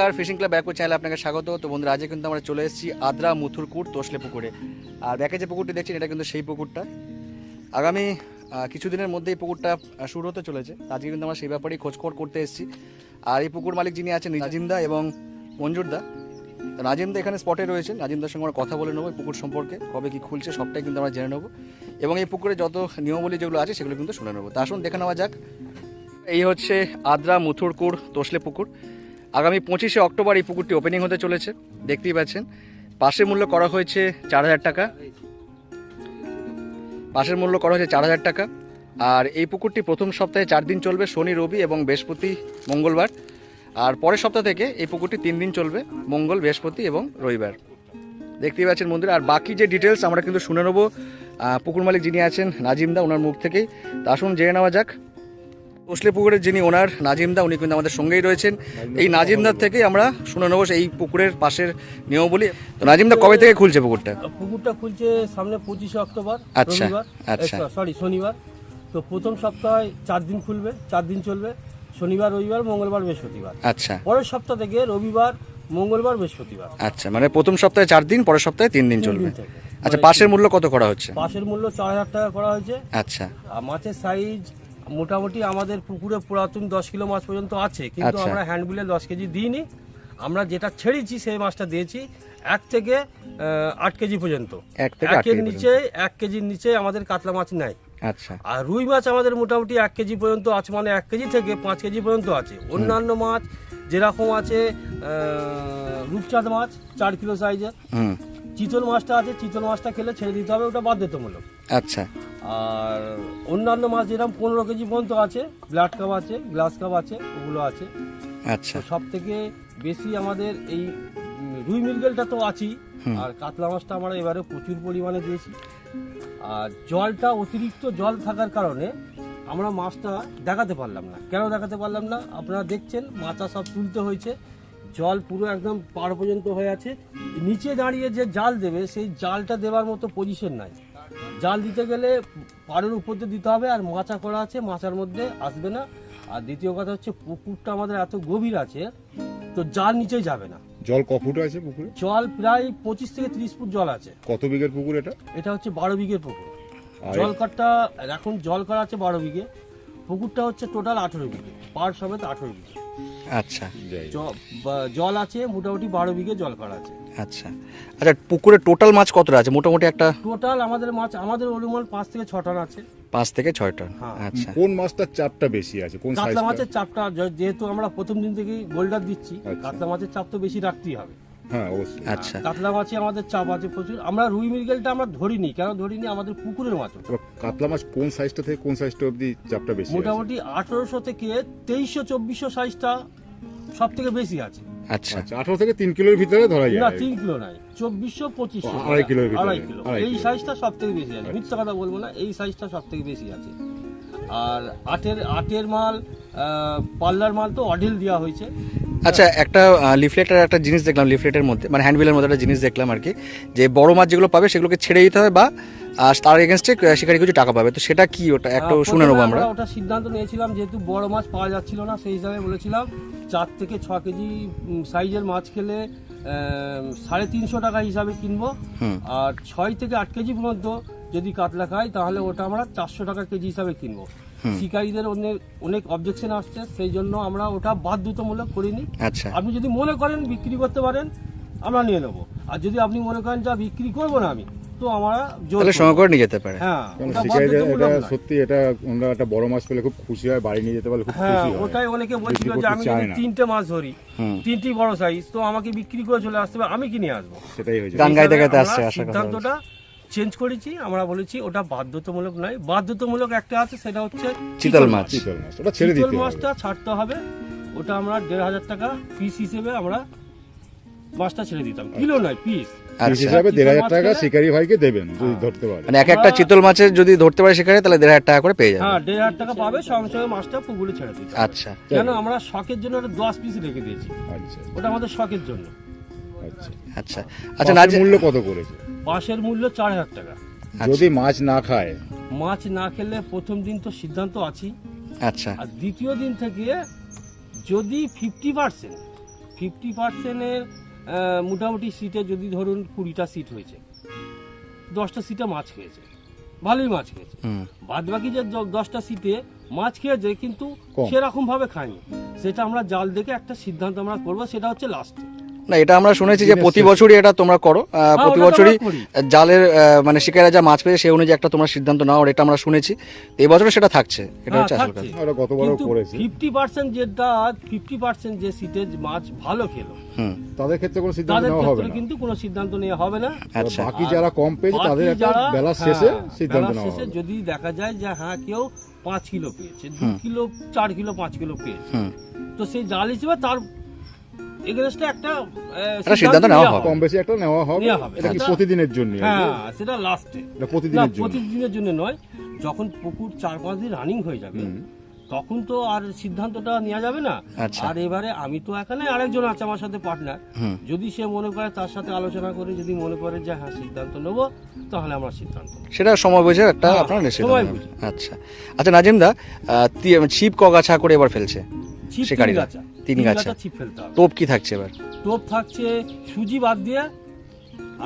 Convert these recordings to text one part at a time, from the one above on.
নমস্কার, fishing club backward চ্যানেলে আপনাকে স্বাগত। তো বন্ধুরা, আজকে কিন্তু আমরা চলে এসেছি আদ্রা মুথুরকুট তোসলে পুকুরে। আর ব্যাকে যে পুকুরটি দেখছেন, এটা কিন্তু সেই পুকুরটা। আগামী কিছুদিনের মধ্যে এই পুকুরটা শুরু হতে চলেছে। আজকে কিন্তু আমরা সেই ব্যাপারেই খোঁজখবর করতে এসেছি। আর এই পুকুর মালিক যিনি আছেন নাজিমদা এবং মঞ্জুরদা তো নাজিমদা এখানে স্পটে রয়েছেন। নাজিমদার সঙ্গে আমরা কথা বলে নেব পুকুর সম্পর্কে, কবে কি খুলছে সবটাই কিন্তু আমরা জেনে নেব। এবং এই পুকুরে যত নিয়মাবলী যেগুলো আছে, সেগুলো কিন্তু শুনে নেব। তা আসুন, দেখে নেওয়া যাক। এই হচ্ছে আদ্রা মুথুরকুড় তোসলে পুকুর। আগামী পঁচিশে অক্টোবর এই পুকুরটি ওপেনিং হতে চলেছে। দেখতেই পাচ্ছেন, পাশের মূল্য করা হয়েছে চার হাজার টাকা। পাশের মূল্য করা হয়েছে চার হাজার টাকা। আর এই পুকুরটি প্রথম সপ্তাহে চার দিন চলবে, শনি, রবি এবং বৃহস্পতি, মঙ্গলবার। আর পরের সপ্তাহ থেকে এই পুকুরটি তিন দিন চলবে, মঙ্গল, বৃহস্পতি এবং রবিবার। দেখতেই পাচ্ছেন বন্ধুরা, আর বাকি যে ডিটেলস আমরা কিন্তু শুনে নেব পুকুর মালিক যিনি আছেন নাজিমদা ওনার মুখ থেকেই। তা আসুন জেনে নেওয়া যাক কোসলে পুকুরের যিনি ওনার নাজিমদা উনি কিন্তু আমাদের সঙ্গেই রয়েছেন। এই নাজিমদার থেকেই আমরা শুনে নেব এই পুকুরের পাশের নিয়মাবলী তো নাজিমদা কবে থেকে খুলছে পুকুরটা? পুকুরটা খুলছে সামনে পঁচিশে অক্টোবর আচ্ছা, আচ্ছা। সরি শনিবার। তো প্রথম সপ্তাহে চার দিন খুলবে চার দিন চলবে। শনিবার রবিবার মঙ্গলবার বৃহস্পতিবার। আচ্ছা। পরের সপ্তাহ থেকে রবিবার মঙ্গলবার বৃহস্পতিবার। আচ্ছা মানে প্রথম সপ্তাহে চার দিন পরের সপ্তাহে তিন দিন চলবে। আচ্ছা পাশের মূল্য কত করা হচ্ছে? পাশের মূল্য চার হাজার টাকা করা হয়েছে। আচ্ছা। মাছের সাইজ মোটামুটি আমাদের পুকুরে পুরাতন দশ কিলো মাছ পর্যন্ত আছে কিন্তু আচ্ছা। আমরা হ্যান্ডবিলে দশ কেজি দিইনি। আমরা যেটা ছেড়েছি সেই মাছটা দিয়েছি এক থেকে আহ, আট কেজি পর্যন্ত। এক থেকে আট একের কেজি নিচে এক কেজির নিচে আমাদের কাতলা মাছ নাই। আচ্ছা। আর রুই মাছ আমাদের মোটামুটি এক কেজি পর্যন্ত আছে মানে এক কেজি থেকে পাঁচ কেজি পর্যন্ত আছে। অন্যান্য মাছ যেরকম আছে আহ, রূপচাঁদ মাছ চার কিলো সাইজের। হুম। চিতল মাছটা আছে চিতল মাছটা খেলে ছেড়ে দিতে হবে ওটা বাধ্যতামূলক। আচ্ছা। আর অন্যান্য মাছ যেরকম পনেরো কেজি পর্যন্ত আছে ব্লাড কাপ আছে গ্লাস কাপ আছে ওগুলো আছে। আচ্ছা। সব থেকে বেশি আমাদের এই রুই মৃগেলটা তো আছেই আর কাতলা মাছটা আমরা এবারে প্রচুর পরিমাণে দিয়েছি। আর জলটা অতিরিক্ত জল থাকার কারণে আমরা মাছটা দেখাতে পারলাম না। কেন দেখাতে পারলাম না? আপনারা দেখছেন মাথা সব তুলতে হয়েছে। জল পুরো একদম পার পর্যন্ত হয়ে আছে। নিচে দাঁড়িয়ে যে জাল দেবে সেই জালটা দেওয়ার মতো পজিশন নাই। জাল দিতে গেলে পাড়ের উপর দিয়ে দিতে হবে আর মাচা করা আছে মাচার মধ্যে আসবে না। আর দ্বিতীয় কথা হচ্ছে পুকুরটা আমাদের এত গভীর আছে তো জাল নিচে যাবে না। জল ক ফুট আছে পুকুরে? জল প্রায় পঁচিশ থেকে ত্রিশ ফুট জল আছে। কত বিঘের পুকুর এটা? এটা হচ্ছে বারো বিঘের পুকুর। জল কাটটা এখন জল করা আছে বারো বিঘে। পুকুরটা হচ্ছে টোটাল আঠেরো বিঘে। পার সমেত আঠেরো বিঘে। আচ্ছা। জল আছে মোটামুটি বারো বিঘে জল করা আছে। আচ্ছা। আচ্ছা পুকুরে টোটাল মাছ কতটা আছে? মোটামুটি একটা টোটাল আমাদের মাছ আমাদের অনুমান পাঁচ থেকে ছ টন আছে। পাঁচ থেকে ছয় টন। হ্যাঁ। আচ্ছা। কোন মাছটার চাপটা বেশি আছে? কোন কাতলা মাছের চাপটা যেহেতু আমরা প্রথম দিন থেকেই গোল্ডার দিচ্ছি আচ্ছা। কাতলা মাছের চাপ তো বেশি রাখতেই হবে। হ্যাঁ অবশ্যই। আচ্ছা। কাতলা মাছে আমাদের চাপ আছে প্রচুর। আমরা রুই মৃগেলটা আমরা ধরিনি কেন ধরিনি? আমাদের পুকুরের মাছ কাতলা মাছ কোন সাইজটা থেকে কোন সাইজটা অবধি চাপটা বেশি মোটামুটি আঠারোশো থেকে তেইশশো চব্বিশশো সাইজটা সব থেকে বেশি আছে। আচ্ছা। আচ্ছা আঠারো থেকে তিন কিলোর ভিতরে ধরা না তিন কিলো নাই চব্বিশশো পঁচিশশো। আড়াই ভিতরে, আড়াই কিলো। এই সাইজটা সব থেকে বেশি আছে। মিথ্যা কথা বলব না এই সাইজটা সব থেকে বেশি আছে। আর আটের আটের মাল আহ, পাল্লার মাল তো অঢেল দেওয়া হয়েছে। আচ্ছা একটা লিফলেটের একটা জিনিস দেখলাম লিফলেটের মধ্যে মানে হ্যান্ডবিলের মধ্যে একটা জিনিস দেখলাম আর কি যে বড় মাছ যেগুলো পাবে সেগুলোকে ছেড়ে দিতে হবে বা তার এগেনস্টে শিকারি কিছু টাকা পাবে। তো সেটা কি ওটা? একটু শুনে নেব আমরা। ওটা সিদ্ধান্ত নিয়েছিলাম যেহেতু বড় মাছ পাওয়া যাচ্ছিল না সেই হিসাবে বলেছিলাম চার থেকে ছ কেজি সাইজের মাছ খেলে সাড়ে তিনশো টাকা হিসাবে কিনবো। আর ছয় থেকে আট কেজি পর্যন্ত যদি কাতলা খাই তাহলে ওটা আমরা চারশো টাকা কেজি হিসাবে কিনবো। শিকারীদের অনেক অনেক অবজেকশন আসছে সেই জন্য আমরা ওটা বাধ্যতামূলক করিনি। আচ্ছা। আপনি যদি মনে করেন বিক্রি করতে পারেন আমরা নিয়ে নেব। আর যদি আপনি মনে করেন যা বিক্রি করব না আমি তো আমরা তাহলে। করে নিয়ে যেতে পারে। হ্যাঁ শিকারীদের এটা সত্যি এটা ওনারা একটা বড় মাছ পেলে খুব খুশি হয় বাড়ি নিয়ে যেতে পারলে খুব হ্যাঁ খুশি হয়। ওটাই অনেকে বলছিল যে আমি যদি তিনটে মাছ ধরি তিনটি বড় সাইজ তো আমাকে বিক্রি করে চলে আসতে হবে আমি কি নিয়ে আসব? সেটাই হয়েছে। গান গাইতে গাইতে আসছে আশা কথা সিদ্ধান্তটা চেঞ্জ করেছি আমরা বলেছি ওটা বাধ্যতামূলক নয়। বাধ্যতামূলক একটা আছে সেটা হচ্ছে চিতল মাছ। চিতল মাছ ওটা ছেড়ে দিতে হবে। মাছটা ছাড়তে হবে ওটা আমরা দেড় হাজার টাকা পিস হিসেবে আমরা মাছটা ছেড়ে দিতাম। কিলো নয় পিস আচ্ছা। হিসাবে দেড় হাজার টাকা শিকারি ভাইকে দেবেন যদি ধরতে পারে। মানে এক একটা চিতল মাছের যদি ধরতে পারে শিকারি তাহলে দেড় হাজার টাকা করে পেয়ে যাবে। হ্যাঁ দেড় হাজার টাকা পাবে সঙ্গে সঙ্গে মাছটা পুকুরে ছেড়ে দিতে আচ্ছা। কেন আমরা শখের জন্য ওটা দশ পিস রেখে দিয়েছি। আচ্ছা। ওটা আমাদের শখের জন্য। আচ্ছা। আচ্ছা। আচ্ছা মূল্য কত করেছে? পাশের মূল্য চার হাজার টাকা। যদি মাছ না খায়? মাছ না খেলে প্রথম দিন তো সিদ্ধান্ত আছি। আচ্ছা। আর দ্বিতীয় দিন থেকে যদি ফিফটি পার্সেন্ট ফিফটি পার্সেন্টের মোটামুটি সিটে যদি ধরুন কুড়িটা সিট হয়েছে দশটা সিটে মাছ খেয়েছে। ভালোই মাছ খেয়েছে। হুম। বাদ বাকি যে দশটা সিটে মাছ খেয়েছে কিন্তু সেরকম ভাবে খায়নি। সেটা আমরা জাল দেখে একটা সিদ্ধান্ত আমরা করব সেটা হচ্ছে লাস্টে না এটা আমরা শুনেছি যে প্রতি বছরই এটা তোমরা করো। হ্যাঁ, প্রতি বছরই জালের মানে শিকারীরা যা মাছ পেয়েছে সেই অনুযায়ী একটা তোমরা সিদ্ধান্ত নাও এটা আমরা শুনেছি। তো এই বছরও সেটা থাকছে। এটা হ্যাঁ, হচ্ছে আসল কিন্তু ফিফটি পার্সেন্ট যেটা ফিফটি পার্সেন্ট যে সিটে মাছ ভালো খেলো। তাদের ক্ষেত্রে কোনো সিদ্ধান্ত নেওয়া হবে না। কিন্তু কোনো সিদ্ধান্ত নেওয়া হবে না। আচ্ছা। বাকি যারা কম পেয়েছে তাদের একটা বেলার হ্যাঁ, শেষে সিদ্ধান্ত নেওয়া শেষে হবে। যদি দেখা যায় যে হ্যাঁ কেউ পাঁচ কিলো পেয়েছে দু কিলো চার কিলো পাঁচ কিলো পেয়েছে। হুম। তো সেই জাল হিসেবে তার এগেনস্টে একটা সিদ্ধান্ত নেওয়া হবে। কম বেশি একটা নেওয়া হবে। এটা কি প্রতিদিনের জন্য? হ্যাঁ সেটা লাস্টে প্রতিদিনের জন্য। প্রতিদিনের জন্য নয়। যখন পুকুর চার পাঁচ দিন রানিং হয়ে যাবে তখন তো আর সিদ্ধান্তটা নেওয়া যাবে না। আচ্ছা। আর এবারে আমি তো এখানে আরেকজন আছে আমার সাথে পার্টনার হুম। যদি সে মনে করে তার সাথে আলোচনা করে যদি মনে করে যে হ্যাঁ সিদ্ধান্ত নেব তাহলে আমরা সিদ্ধান্ত সেটা সময় বুঝে একটা হ্যাঁ, আপনার। আচ্ছা। আচ্ছা নাজিম দা আহ, ছিপ ক গাছা করে এবার ফেলছে। ছিপ তিন শিকারীরা? গাছা। ছিপ ফেলতে হবে। টোপ কি থাকছে এবার? টোপ থাকছে সুজি বাদ দিয়ে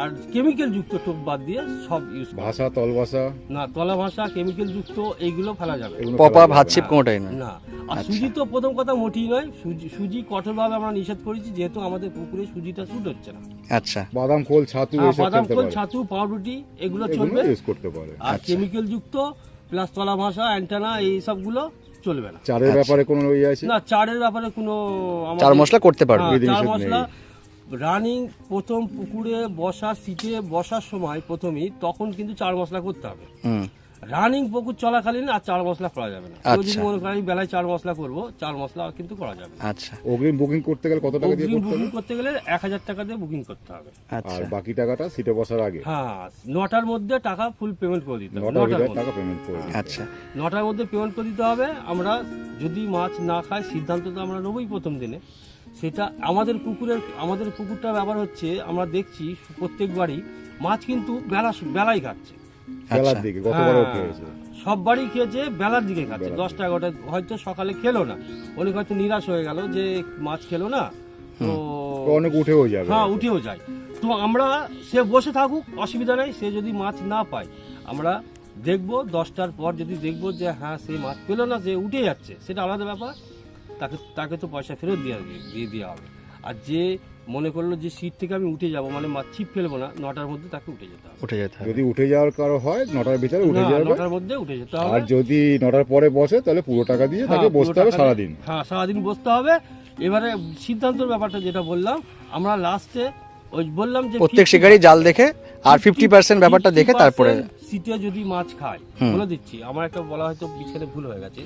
আর কেমিক্যাল যুক্ত টোপ বাদ দিয়ে সব ইউজ ভাষা তল ভাষা না তলা ভাষা কেমিক্যাল যুক্ত এইগুলো ফেলা যাবে। পপা ভাত ছিপ না। কোনোটাই নয়। না। আর আচ্ছা। সুজি তো প্রথম কথা মোটেই নয়। সুজি সুজি কঠোরভাবে আমরা নিষেধ করেছি যেহেতু আমাদের পুকুরে সুজিটা শুট হচ্ছে না। আচ্ছা। বাদাম খোল ছাতু হ্যাঁ, এসব বাদাম খোল ছাতু পাউরুটি এগুলো চলবে। ইউজ করতে পারে। আর আচ্ছা। কেমিক্যাল যুক্ত প্লাস তলা ভাষা অ্যান্টানা এই সবগুলো চলবে না। চারের আচ্ছা। ব্যাপারে কোনো ইয়ে আছে? না চারের ব্যাপারে কোনো চার মশলা করতে পারবে হ্যাঁ, চার মশলা। রানিং প্রথম পুকুরে বসার সিটে বসার সময় প্রথমেই তখন কিন্তু চার মশলা করতে হবে। হুম। রানিং পুকুর চলাকালীন আর চার মশলা করা যাবে না। যদি আচ্ছা। মনে করে বেলায় চার মশলা করব চার মশলা কিন্তু করা যাবে আচ্ছা। অগ্রিম বুকিং করতে গেলে কত টাকা দিয়ে বুকিং করতে গেলে এক হাজার টাকা দিয়ে বুকিং করতে হবে। আচ্ছা। আর বাকি টাকাটা সিটে বসার আগে? হ্যাঁ নটার মধ্যে টাকা ফুল পেমেন্ট করে দিতে হবে নটার টাকা পেমেন্ট করে আচ্ছা। নটার মধ্যে পেমেন্ট করে দিতে হবে। আমরা যদি মাছ না খাই সিদ্ধান্ত তো আমরা নেবই প্রথম দিনে। সেটা আমাদের পুকুরের আমাদের পুকুরটা ব্যাপার হচ্ছে আমরা দেখছি প্রত্যেকবারই মাছ কিন্তু বেলা বেলায় খাচ্ছে। বেলার আচ্ছা দিকে গতবারও হ্যাঁ, খেয়েছে। সব বাড়ি খেয়েছে বেলার দিকে খাচ্ছে। দশটা এগারোটা হয়তো সকালে খেলো না। অনেক হয়তো নিরাশ হয়ে গেল যে মাছ খেলো না। তো তো অনেক উঠেও যাবে। হ্যাঁ উঠেও যায়। তো আমরা সে বসে থাকুক অসুবিধা নেই সে যদি মাছ না পায় আমরা দেখব দশটার পর যদি দেখব যে হ্যাঁ সে মাছ পেল না যে উঠে যাচ্ছে সেটা আলাদা ব্যাপার। তাকে তাকে তো পয়সা ফেরত দিয়ে দিয়ে দেওয়া হবে। আর যে মনে করল যে সিট থেকে আমি উঠে যাব মানে মাছ ছিপ ফেলব না নটার মধ্যে তাকে উঠে যেতে হবে। উঠে যেতে হবে। যদি উঠে যাওয়ার কারও হয় নটার ভিতরে উঠে যাবে। নটার মধ্যে উঠে যেতে হবে। আর যদি নটার পরে বসে তাহলে পুরো টাকা দিয়ে তাকে হ্যাঁ, বসতে হবে সারাদিন। হ্যাঁ সারাদিন বসতে হবে। এবারে সিদ্ধান্তর ব্যাপারটা যেটা বললাম আমরা লাস্টে ওই বললাম যে প্রত্যেক 50% জাল দেখে আর ফিফটি পার্সেন্ট ব্যাপারটা দেখে তারপরে সিটে যদি মাছ খায় বলে দিচ্ছি আমার একটা বলা হয়তো পিছনে ভুল হয়ে গেছে।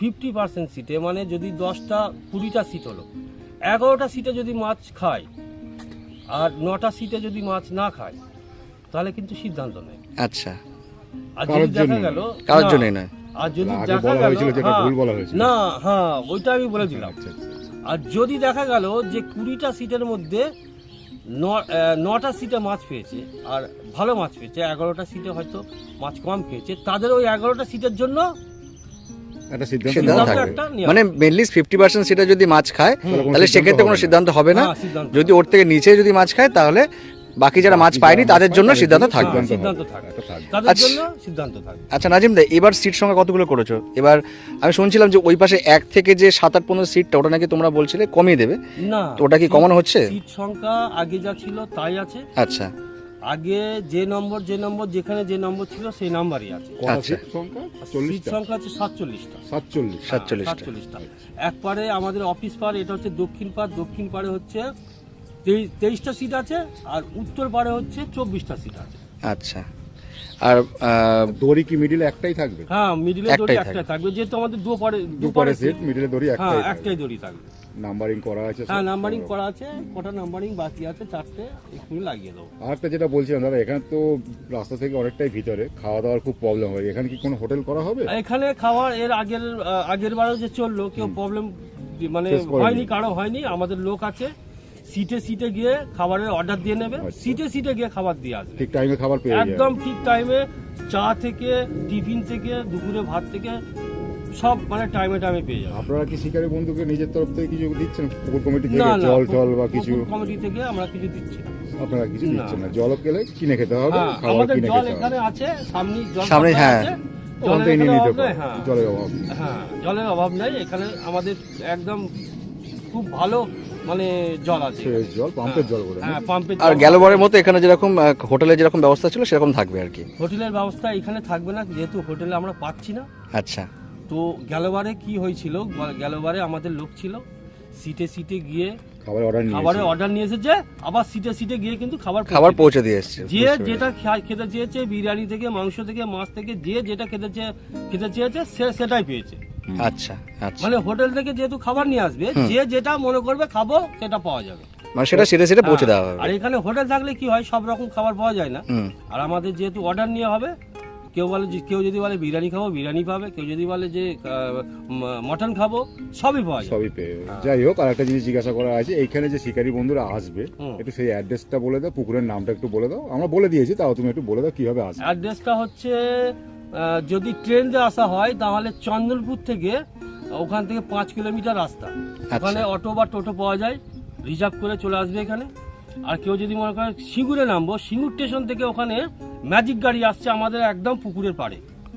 ফিফটি পার্সেন্ট সিটে মানে যদি দশটা কুড়িটা সিট হলো এগারোটা সিটে যদি মাছ খায় আর নটা সিটে যদি মাছ না খায় তাহলে কিন্তু সিদ্ধান্ত নেই। আচ্ছা। আর যদি দেখা। গেল কারোর না, আর যদি দেখা গেল হ্যাঁ, না হ্যাঁ ওইটা আমি বলে দিলাম। আচ্ছা, আচ্ছা। আর যদি দেখা গেল যে কুড়িটা সিটের মধ্যে ন- নটা সিটে মাছ পেয়েছে আর ভালো মাছ পেয়েছে এগারোটা সিটে হয়তো মাছ কম পেয়েছে তাদের ওই এগারোটা সিটের জন্য একটা সিদ্ধান্ত থাকবে। মানে মেনলি ফিফটি পার্সেন্ট সেটা যদি মাছ খায় তাহলে সেক্ষেত্রে কোনো সিদ্ধান্ত হবে না। হ্যাঁ, যদি ওর থেকে নিচে যদি মাছ খায় তাহলে বাকি যারা মাছ পায়নি তাদের জন্য সিদ্ধান্ত থাকবে। হ্যাঁ, আচ্ছা। জন্য সিদ্ধান্ত থাকবে। আচ্ছা নাজিম দা এবার সিট সংখ্যা কতগুলো করেছ? এবার আমি শুনছিলাম যে ওই পাশে এক থেকে যে সাত আট পনেরো সিটটা ওটা নাকি তোমরা বলছিলে কমিয়ে দেবে। না ওটা কি কমানো হচ্ছে? সিট সংখ্যা আগে যা ছিল তাই আছে। আচ্ছা। আগে যে নম্বর যে নম্বর যেখানে যে নম্বর ছিল সেই নাম্বারই আছে। আচ্ছা। সিট সংখ্যা? আছে সাতচল্লিশটা। সাতচল্লিশ সাতচল্লিশটা। সাতচল্লিশটা। এক পারে আমাদের অফিস পার এটা হচ্ছে দক্ষিণ পার দক্ষিণ পারে হচ্ছে তেই- তেইশটা সিট আছে আর উত্তর পারে হচ্ছে চব্বিশটা সিট আছে। আচ্ছা। আর দড়ি কি মিডিলে একটাই থাকবে? হ্যাঁ মিডিলে দড়ি একটাই থাকবে। যেহেতু আমাদের দুপারে দুপারে সিট মিডিলে দড়ি হ্যাঁ একটাই থাকবে। একটাই দড়ি থাকবে। নাম্বারিং করা আছে হ্যাঁ নাম্বারিং করা আছে কটা নাম্বারিং বাকি আছে চারটে এক্ষুনি লাগিয়ে দেবো। আর একটা যেটা বলছিলাম দাদা এখানে তো রাস্তা থেকে অনেকটাই ভিতরে খাওয়া দাওয়ার খুব প্রবলেম হয়। এখানে কি কোনো হোটেল করা হবে? এখানে খাওয়ার এর আগের আগের বারও যে চলল কেউ প্রবলেম মানে হয়নি কারও হয়নি আমাদের লোক আছে। সিটে সিটে গিয়ে খাবারের অর্ডার দিয়ে নেবে। আচ্ছা। সিটে সিটে গিয়ে খাবার দিয়ে আসবে। ঠিক টাইমে খাবার পেয়ে একদম ঠিক টাইমে চা থেকে টিফিন থেকে দুপুরে ভাত থেকে সব মানে টাইমে টাইমে পেয়ে যাবে। আপনারা কি শিকারী বন্ধুকে নিজের তরফ থেকে কিছু দিচ্ছেন? পুকুর কমিটি থেকে জল টল বা কিছু? কমিটি থেকে আমরা কিছু দিচ্ছি আপনারা কিছু। দিচ্ছেন না। জল খেলে কিনে খেতে হবে হ্যাঁ আমাদের কিনে জল খেতে এখানে আছে সামনে জল সামনে, হ্যাঁ। জলের অভাব হ্যাঁ। জলের অভাব হ্যাঁ জলের অভাব নেই এখানে আমাদের একদম খুব ভালো মানে জল আছে জল পাম্পের জল করে হ্যাঁ পাম্পের আর। গ্যালোবারের মতো এখানে যেরকম হোটেলে যেরকম ব্যবস্থা ছিল সেরকম থাকবে আর কি। হোটেলের ব্যবস্থা এখানে থাকবে না যেহেতু হোটেলে আমরা পাচ্ছি না। আচ্ছা। তো গেলোবারে কি হয়েছিল? গেলোবারে আমাদের লোক ছিল সিটে সিটে গিয়ে খাবার অর্ডার নিয়ে খাবারের অর্ডার নিয়ে এসেছে আবার সিটে সিটে গিয়ে কিন্তু খাবার খাবার পৌঁছে পৌঁছে দিয়ে এসছে যে যেটা খেতে চেয়েছে বিরিয়ানি থেকে মাংস থেকে মাছ থেকে যে যেটা খেতে চেয়ে খেতে চেয়েছে সে সেটাই পেয়েছে। আচ্ছা আচ্ছা। মানে হোটেল থেকে যেহেতু খাবার নিয়ে আসবে যে যেটা মনে করবে খাব সেটা পাওয়া যাবে। মানে সেটা সেটা সেটা পৌঁছে দেওয়া আর এখানে হোটেল থাকলে কি হয় সব রকম খাবার পাওয়া যায় না। আর আমাদের যেহেতু অর্ডার নিয়ে হবে কেউ বলে যে- কেউ যদি বলে বিরিয়ানি খাব বিরিয়ানি পাবে। কেউ যদি বলে যে মটন খাব সবই পাওয়া যায়। সবই পেয়ে যাই হোক আর একটা জিনিস জিজ্ঞাসা করা আছে এইখানে যে শিকারী বন্ধুরা আসবে একটু সেই অ্যাড্রেসটা বলে দাও পুকুরের নামটা একটু বলে দাও। আমরা বলে দিয়েছি তাও তুমি একটু বলে দাও কীভাবে আসবে। অ্যাড্রেসটা হচ্ছে যদি ট্রেন দিয়ে আসা হয় তাহলে চন্দনপুর থেকে ওখান থেকে পাঁচ কিলোমিটার রাস্তা। ওখানে অটো বা টোটো পাওয়া যায় রিজার্ভ করে চলে আসবে এখানে। আর কেউ যদি মনে করে সিঙ্গুরে নামবো সিঙ্গুর স্টেশন থেকে ওখানে ম্যাজিক গাড়ি আসছে আমাদের একদম পুকুরের পাড়ে।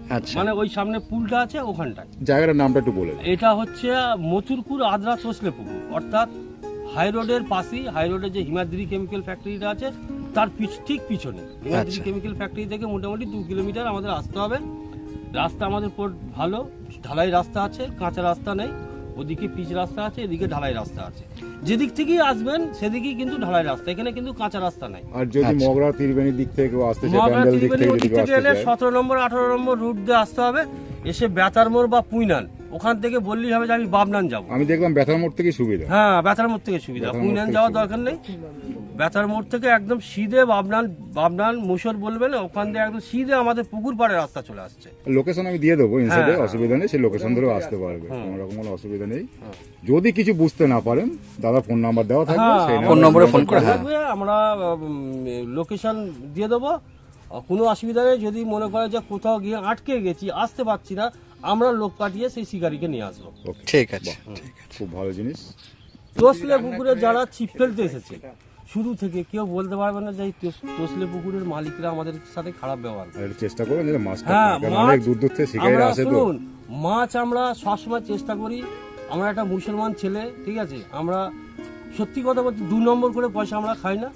আচ্ছা। মানে ওই সামনে পুলটা আছে ওখানটায়। জায়গাটার নামটা একটু বলে এটা হচ্ছে মথুরপুর আদ্রা চসলে পুকুর। অর্থাৎ হাই রোডের পাশেই হাই রোডের যে হিমাদ্রি কেমিক্যাল ফ্যাক্টরিটা আছে তার পিছ ঠিক পিছনে। হিমাদ্রি আচ্ছা। কেমিক্যাল ফ্যাক্টরি থেকে মোটামুটি দু কিলোমিটার আমাদের আসতে হবে। রাস্তা আমাদের ভালো। ঢালাই রাস্তা আছে কাঁচা রাস্তা নেই। ওদিকে পিচ রাস্তা আছে এদিকে ঢালাই রাস্তা আছে। যেদিক থেকেই আসবেন সেদিকেই কিন্তু ঢালাই রাস্তা। এখানে কিন্তু কাঁচা রাস্তা নাই। আর যদি আচ্ছা। মগরা তিরবেনি দিক থেকে আসতে চায় ব্যান্ডেল দিক থেকে যদি আসতে এলে চায়। সতেরো নম্বর আঠারো নম্বর রুট দিয়ে আসতে হবে। এসে বেতার মোড় বা পুইনান ওখান থেকে বললেই হবে যে আমি বাবনান যাব। আমি দেখলাম বেতার মোড় থেকে সুবিধা। হ্যাঁ বেতার মোড় থেকে সুবিধা। পুইনান যাওয়ার দরকার নেই। ব্যথার মোড় থেকে একদম সিধে বাবনান বাবনান মুসর বলবেন ওখান দিয়ে একদম সিধে আমাদের পুকুর পাড়ে রাস্তা চলে আসছে। লোকেশন আমি দিয়ে দেবো ইনসাইডে হ্যাঁ। অসুবিধা নেই সেই লোকেশন ধরেও আসতে পারবে কোনো রকম কোনো অসুবিধা নেই। হ্যাঁ। যদি কিছু বুঝতে না পারেন দাদা ফোন নাম্বার দেওয়া থাকবে হ্যাঁ, সেই ফোন নম্বরে ফোন করে, হ্যাঁ। থাকবে, আমরা লোকেশন দিয়ে দেবো। কোনো অসুবিধা নেই যদি মনে করে যে কোথাও গিয়ে আটকে গেছি আসতে পারছি না আমরা লোক পাঠিয়ে সেই শিকারিকে নিয়ে আসব। ঠিক আছে। ঠিক আছে। খুব ভালো জিনিস। তোসলে পুকুরে যারা ছিপ ফেলতে এসেছে শুরু থেকে কেউ বলতে পারবে না যে এই তোস- তোসলে পুকুরের মালিকরা আমাদের সাথে খারাপ ব্যবহার চেষ্টা করবেন যে মাছটা হ্যাঁ অনেক দূর দূর থেকে শিকারীরা আসে তো। মাছ আমরা সবসময় চেষ্টা করি। আমরা একটা মুসলমান ছেলে ঠিক আছে? আমরা সত্যি কথা বলতে দু নম্বর করে পয়সা আমরা খাই না।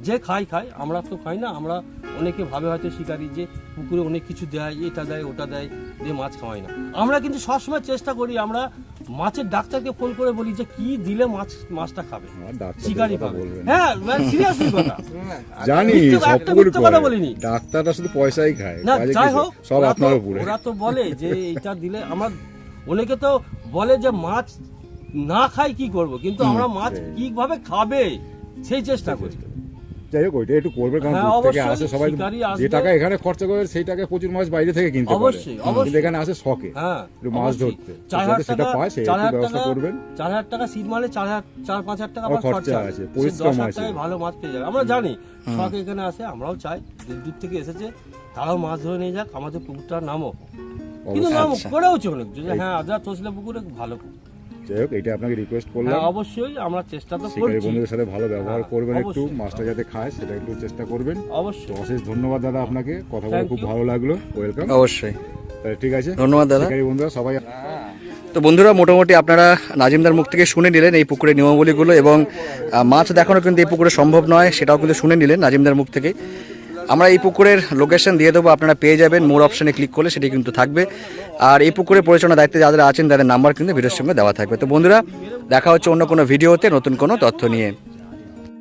যে খাই খাই। আমরা তো খাই না। আমরা অনেকে ভাবে হয়তো শিকারি যে পুকুরে অনেক কিছু দেয় এটা দেয় ওটা দেয় দিয়ে মাছ খাওয়াই না। আমরা কিন্তু সবসময় চেষ্টা করি আমরা মাছের ডাক্তারকে ফোন করে বলি যে কি দিলে মাছ মাছটা খাবে? আর শিকারি কথা পাবে। হ্যাঁ সিরিয়াসলি কথা। জানি মিথ্যে- একটা মিথ্যে কথা বলিনি। ডাক্তাররা শুধু পয়সাই খায় না যাই হোক সব আপনার তো- উপরে। ওরা তো বলে যে এটা দিলে আমার অনেকে তো বলে যে মাছ না খাই কি করব? কিন্তু আমরা মাছ। কীভাবে খাবে? সেই চেষ্টা করি। যাই হোক ওইটা একটু করবে কারণ হ্যাঁ, দূর থেকে আসে সবাই। যে টাকা এখানে খরচা করে সেই টাকায় প্রচুর মাছ বাইরে থেকে কিনতে পারে। কিন্তু এখানে আসে শখে হ্যাঁ একটু মাছ ধরতে। যাতে সেটা পায়, সেই একটু ব্যবস্থা করবেন। চার হাজার টাকা চার হাজার চার পাঁচ হাজার টাকা খরচা আছে, পরিশ্রম আছে। ভালো মাছ পেয়ে যাবে। আমরা জানি শখ এখানে আসে আমরাও চাই দূর দূর থেকে এসেছে তারাও মাছ ধরে নিয়ে যাক আমাদের পুকুরটার নামও। কিন্তু নাম আচ্ছা। করেওছে অনেক যে হ্যাঁ আদ্রা তোসলে পুকুরে ভালো পুকুর যাই হোক এটা আপনাকে রিকোয়েস্ট করলাম। হ্যাঁ অবশ্যই আমরা চেষ্টা তো করছি। বন্ধুদের সাথে ভালো ব্যবহার হ্যাঁ, করবেন একটু মাছটা যাতে খায় সেটা একটু চেষ্টা করবেন। অবশ্যই। অশেষ ধন্যবাদ দাদা আপনাকে। কথা বলে খুব ভালো লাগল। ওয়েলকাম অবশ্যই। ঠিক আছে। ধন্যবাদ দাদা। বন্ধুরা সবাই তো বন্ধুরা মোটামুটি আপনারা নাজিমদার মুখ থেকে শুনে নিলেন এই পুকুরের নিয়মাবলীগুলো এবং মাছ দেখানো কিন্তু এই পুকুরে সম্ভব নয় সেটাও কিন্তু শুনে নিলেন নাজিমদার মুখ থেকে। আমরা এই পুকুরের লোকেশন দিয়ে দেবো, আপনারা পেয়ে যাবেন। মোর অপশানে ক্লিক করলে সেটি কিন্তু থাকবে। আর এই পুকুরের পরিচালনা দায়িত্বে যারা আছেন, তাদের নাম্বার কিন্তু ভিডিওর সঙ্গে দেওয়া থাকবে। তো বন্ধুরা, দেখা হচ্ছে অন্য কোনো ভিডিওতে নতুন কোনো তথ্য নিয়ে।